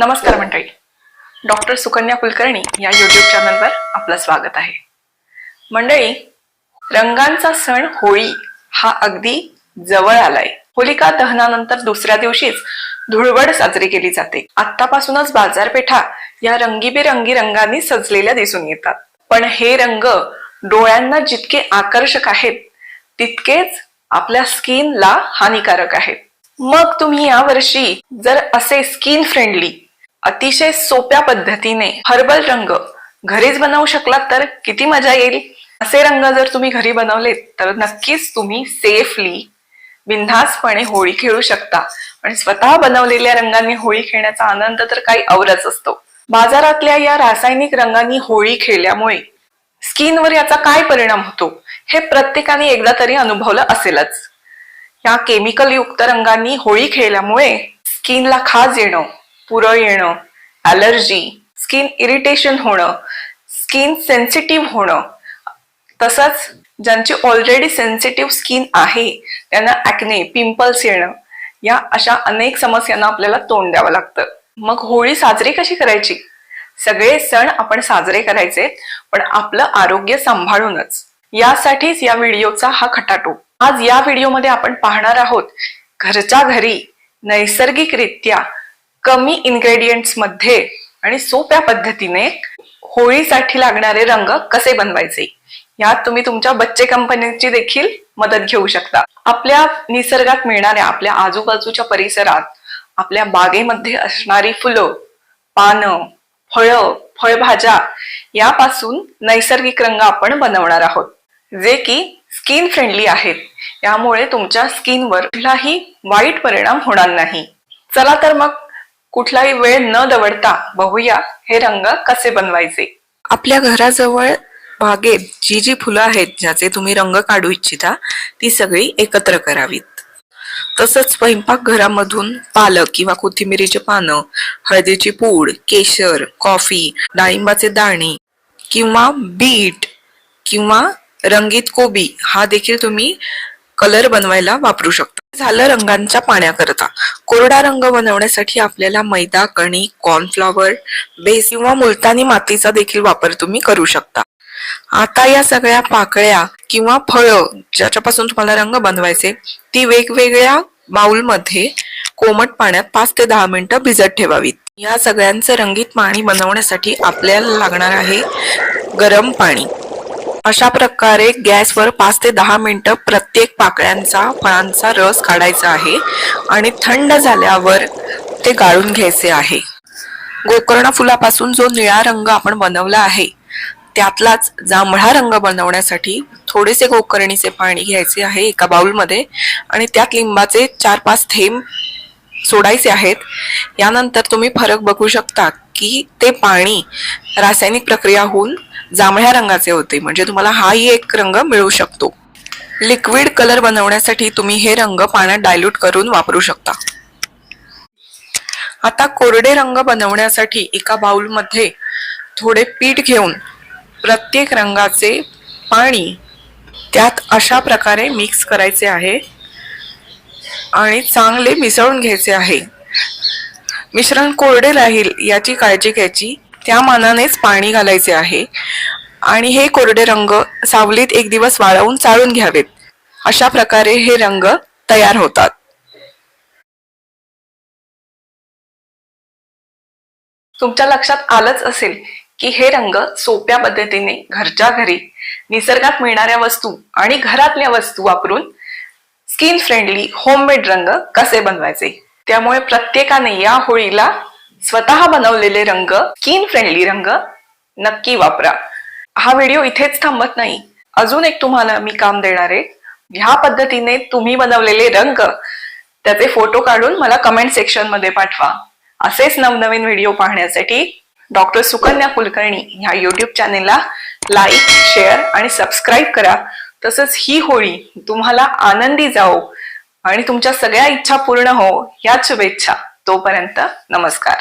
नमस्कार मंडळी. डॉक्टर सुकन्या कुलकर्णी या युट्यूब चॅनलवर आपलं स्वागत आहे. मंडळी रंगांचा सण होळी हा अगदी जवळ आलाय. होलिका दहनानंतर दुसऱ्या दिवशीच धुळवड साजरी केली जाते. आतापासूनच बाजारपेठा या रंगीबेरंगी रंगांनी सजलेल्या दिसून येतात. पण हे रंग डोळ्यांना जितके आकर्षक आहेत तितकेच आपल्या स्किनला हानिकारक आहेत. मग तुम्ही यावर्षी जर असे स्किन फ्रेंडली अतिशय सोप्या पद्धतीने हर्बल रंग घरीच बनवू शकलात तर किती मजा येईल. असे रंग जर तुम्ही घरी बनवलेत तर नक्कीच तुम्ही सेफली बिनधास्तपणे होळी खेळू शकता. आणि स्वतः बनवलेल्या रंगांनी होळी खेळण्याचा आनंद तर काही औरच असतो. बाजारातल्या या रासायनिक रंगांनी होळी खेळल्यामुळे स्किनवर याचा काय परिणाम होतो हे प्रत्येकाने एकदा तरी अनुभवलं असेलच. या केमिकल युक्त रंगांनी होळी खेळल्यामुळे स्किनला खाज येणं पुरळ येणं ॲलर्जी स्किन इरिटेशन होणं स्किन सेन्सिटिव्ह होणं. तसंच ज्यांची ऑलरेडी सेन्सिटिव्ह स्किन आहे त्यांना ॲक्ने पिंपल्स येणं या अशा अनेक समस्यांना आपल्याला तोंड द्यावं लागतं. मग होळी साजरी कशी करायची? सगळे सण आपण साजरे करायचे पण आपलं आरोग्य सांभाळूनच. यासाठीच या व्हिडिओचा हा खटाटो. आज या व्हिडिओमध्ये आपण पाहणार आहोत घरच्या घरी नैसर्गिकरित्या कमी इन्ग्रेडियंट्समध्ये आणि सोप्या पद्धतीने होळीसाठी लागणारे रंग कसे बनवायचे? यात तुम्ही तुमच्या बच्चे कंपनीची देखील मदत घेऊ शकता. आपल्या निसर्गात मिळणाऱ्या आपल्या आजूबाजूच्या परिसरात आपल्या बागेमध्ये असणारी फुलं पानं फळं फळभाज्या यापासून नैसर्गिक रंग आपण बनवणार आहोत. जे की स्किन फ्रेंडली आहेत. यामुळे तुमच्या स्किनवर कुठलाही वाईट परिणाम होणार नाही. चला तर मग कुठलाही वेळ न दवडता बघूया हे रंग कसे बनवायचे. आपल्या घराजवळ बागेत जी जी फुलं आहेत ज्याचे तुम्ही रंग काढू इच्छिता ती सगळी एकत्र करावीत. तसंच स्वयंपाक घरामधून पालक किंवा कोथिंबिरीचे पानं हळदीची पूड केशर कॉफी डाळिंबाचे दाणे किंवा बीट किंवा रंगीत कोबी हा देखील तुम्ही कलर बनवायला वापरू शकता. झालं रंगांच्या पाण्याकरता. कोरडा रंग बनवण्यासाठी आपल्याला मैदा कणी कॉर्नफ्लॉवर बेस किंवा मुलतानी मातीचा देखील वापर तुम्ही करू शकता. आता या सगळ्या पाकळ्या किंवा फळं ज्याच्यापासून तुम्हाला रंग बनवायचे ती वेगवेगळ्या बाउलमध्ये कोमट पाण्यात पाच ते दहा मिनिटं भिजत ठेवावीत. या सगळ्यांचं रंगीत पाणी बनवण्यासाठी आपल्याला लागणार आहे गरम पाणी. अशा प्रकारे गॅसवर पाच ते दहा मिनटं प्रत्येक पाकळ्यांचा फळांचा रस काढायचा आहे आणि थंड झाल्यावर ते गाळून घ्यायचे आहे. गोकर्ण फुलापासून जो निळा रंग आपण बनवला आहे त्यातलाच जांभळा रंग बनवण्यासाठी थोडेसे गोकर्णीचे पाणी घ्यायचे आहे एका बाउलमध्ये आणि त्यात लिंबाचे चार पाच थेंब सोडायचे आहेत. यानंतर तुम्ही फरक बघू शकता की ते पाणी रासायनिक प्रक्रिया होऊन जांभळ्या रंगाचे होते. म्हणजे तुम्हाला हाही एक रंग मिळू शकतो. लिक्विड कलर बनवण्यासाठी तुम्ही हे रंग पाण्यात डायल्यूट करून वापरू शकता. आता कोरडे रंग बनवण्यासाठी एका बाउलमध्ये थोडे पीठ घेऊन प्रत्येक रंगाचे पाणी त्यात अशा प्रकारे मिक्स करायचे आहे. आणि चांगले मिसळून घ्यायचे आहे. मिश्रण कोरडे राहील याची काळजी घ्यायची. त्या मानानेच पाणी घालायचे आहे. आणि हे कोरडे रंग सावलीत एक दिवस वाळवून चाळून घ्यावेत. अशा प्रकारे हे रंग तयार होतात. तुमच्या लक्षात आलंच असेल की हे रंग सोप्या पद्धतीने घरच्या घरी निसर्गात मिळणाऱ्या वस्तू आणि घरातल्या वस्तू वापरून स्किन फ्रेंडली होममेड रंग कसे बनवायचे? त्यामुळे प्रत्येकाने या होळीला स्वतः बनवलेले रंग स्किन फ्रेंडली रंग नक्की वापरा. हा व्हिडिओ इथेच थांबत नाही. अजून एक तुम्हाला मी काम देणार आहे. ह्या पद्धतीने तुम्ही बनवलेले रंग त्याचे फोटो काढून मला कमेंट सेक्शनमध्ये पाठवा. असेच नवनवीन व्हिडिओ पाहण्यासाठी डॉक्टर सुकन्या कुलकर्णी ह्या युट्यूब चॅनेलला लाईक शेअर आणि सबस्क्राईब करा. तसंच ही होळी तुम्हाला आनंदी जाओ आणि तुमच्या सगळ्या इच्छा पूर्ण हो याच शुभेच्छा. तोपर्यंत नमस्कार.